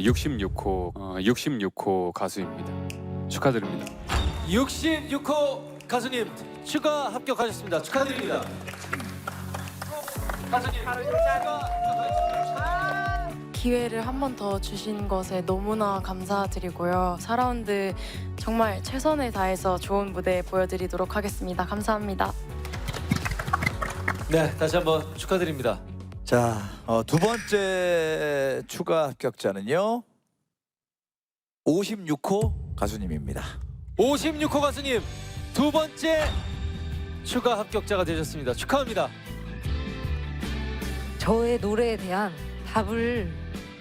66호 어, 66호 가수입니다. 축하드립니다. 66호 가수님 추가 합격하셨습니다. 축하드립니다. 가수님. 기회를 한 번 더 주신 것에 너무나 감사드리고요. 4라운드 정말 최선을 다해서 좋은 무대 보여드리도록 하겠습니다. 감사합니다. 네, 다시 한번 축하드립니다. 자, 어, 두 번째 추가 합격자는요. 56호 가수님입니다. 56호 가수님 두 번째 추가 합격자가 되셨습니다. 축하합니다. 저의 노래에 대한 답을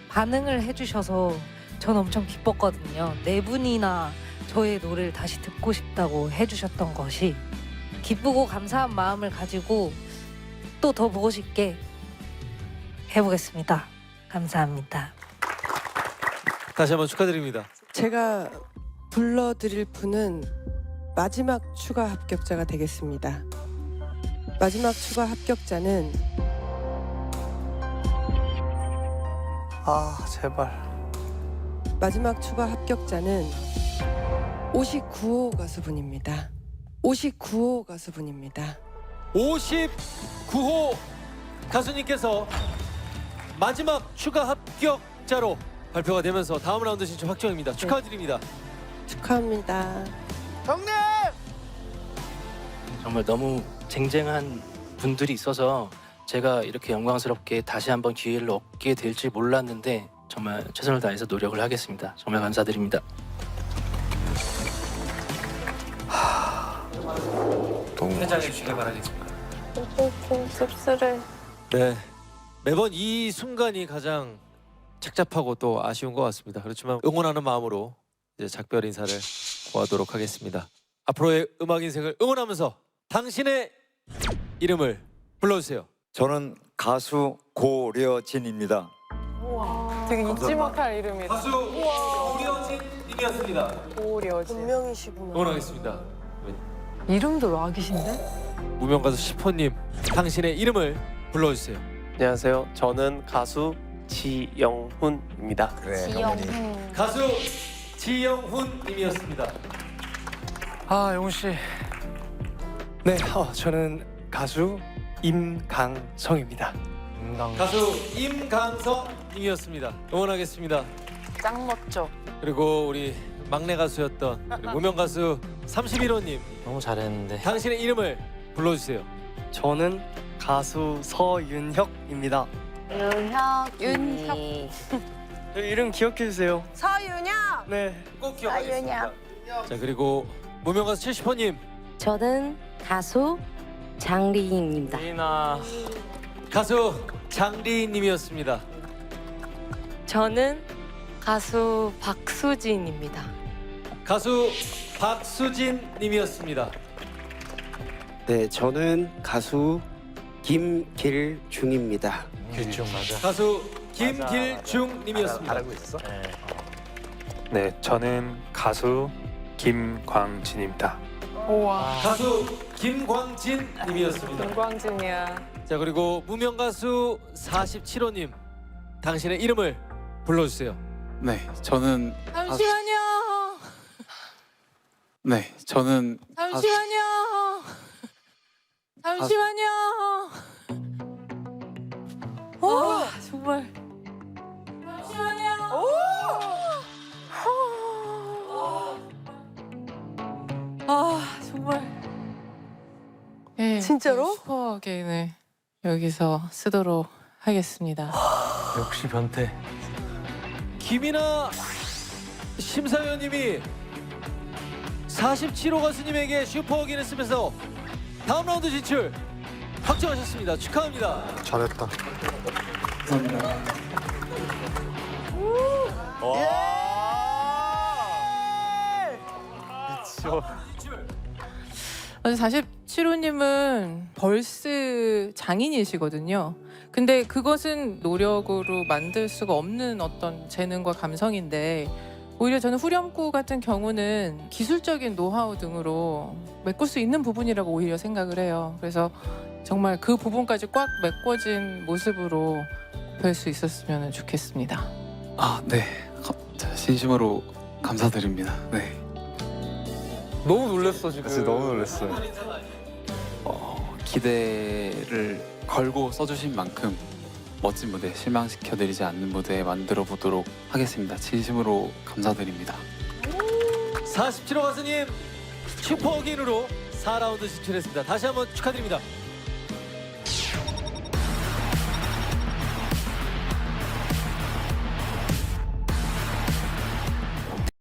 반응을 해주셔서 전 엄청 기뻤거든요. 네 분이나 저의 노래를 다시 듣고 싶다고 해주셨던 것이 기쁘고 감사한 마음을 가지고 또 더 보고 싶게 해보겠습니다. 감사합니다. 다시 한번 축하드립니다. 제가 불러드릴 분은 마지막 추가 합격자가 되겠습니다. 마지막 추가 합격자는 아 제발 마지막 추가 합격자는 59호 가수분입니다. 59호 가수분입니다. 59호 가수님께서 마지막 추가 합격자로 발표가 되면서 다음 라운드 진출 확정입니다. 축하드립니다. 축하합니다. 정말 너무 쟁쟁한 분들이 있어서 제가 이렇게 영광스럽게 다시 한번 기회를 얻게 될지 몰랐는데 정말 최선을 다해서 노력을 하겠습니다. 정말 감사드립니다. 너무 주시길 바라겠습니다. 씁쓸해. 네. 매번 이 순간이 가장 착잡하고 또 아쉬운 것 같습니다. 그렇지만 응원하는 마음으로 이제 작별 인사를 고하도록 하겠습니다. 앞으로의 음악 인생을 응원하면서 당신의 이름을 불러주세요. 저는 가수 고려진입니다. 되게 잊지 못할 이름이다. 가수 오려진 님이었습니다. 오려진. 분명이시구나. 응원하겠습니다. 이름도 락이신데? 무명 가수 시포님 당신의 이름을 불러주세요. 안녕하세요 저는 가수 지영훈입니다 그래, 지영. 가수 지영훈 님이었습니다. 아 영훈 씨 네 어, 저는 가수 임강성입니다 임강 가수 임강성 님이었습니다. 응원하겠습니다. 짱 멋져. 그리고 우리 막내 가수였던 우리 무명 가수 31호님 너무 잘했는데 당신의 이름을 불러주세요. 저는 가수 서윤혁입니다 윤혁. 윤혁. 저 이름 기억해 주세요 서윤혁. 네 꼭 기억하겠습니다. 자 그리고 무명 가수 70호님 저는 가수 장리인입니다. 이나 가수 장리님이었습니다. 저는 가수 박수진입니다. 가수 박수진 님이었습니다. 네, 저는 가수 김길중입니다. 길중 맞아. 가수 김길중 님이었습니다. 네, 저는 가수 김광진입니다. 우와. 가수 김광진 님이었습니다. 김광진이야. 자 그리고 무명 가수 47호님 당신의 이름을 불러주세요. 네, 저는 잠시만요. 네, 저는 잠시만요. 잠시만요. 오, 정말. 잠시만요. 아, 정말. 네, 진짜로? 슈퍼하게 네, 여기서 쓰도록 하겠습니다. 역시 변태 김이나 심사위원님이 47호 가수님에게 슈퍼어기를 쓰면서 다음 라운드 진출 확정하셨습니다. 축하합니다. 잘했다 아니, 사실 7호님은 벌스 장인이시거든요. 근데 그것은 노력으로 만들 수가 없는 어떤 재능과 감성인데 오히려 저는 후렴구 같은 경우는 기술적인 노하우 등으로 메꿀 수 있는 부분이라고 오히려 생각을 해요. 그래서 정말 그 부분까지 꽉 메꿔진 모습으로 뵐 수 있었으면 좋겠습니다. 아, 네. 자, 진심으로 감사드립니다. 네. 너무 놀랐어 지금. 진짜 너무 놀랐어요. 어, 기대를 걸고 써주신 만큼 멋진 무대 실망시켜드리지 않는 무대 만들어 보도록 하겠습니다. 진심으로 감사드립니다. 47호 가수님 슈퍼어긴으로 4라운드 진출했습니다. 다시 한번 축하드립니다.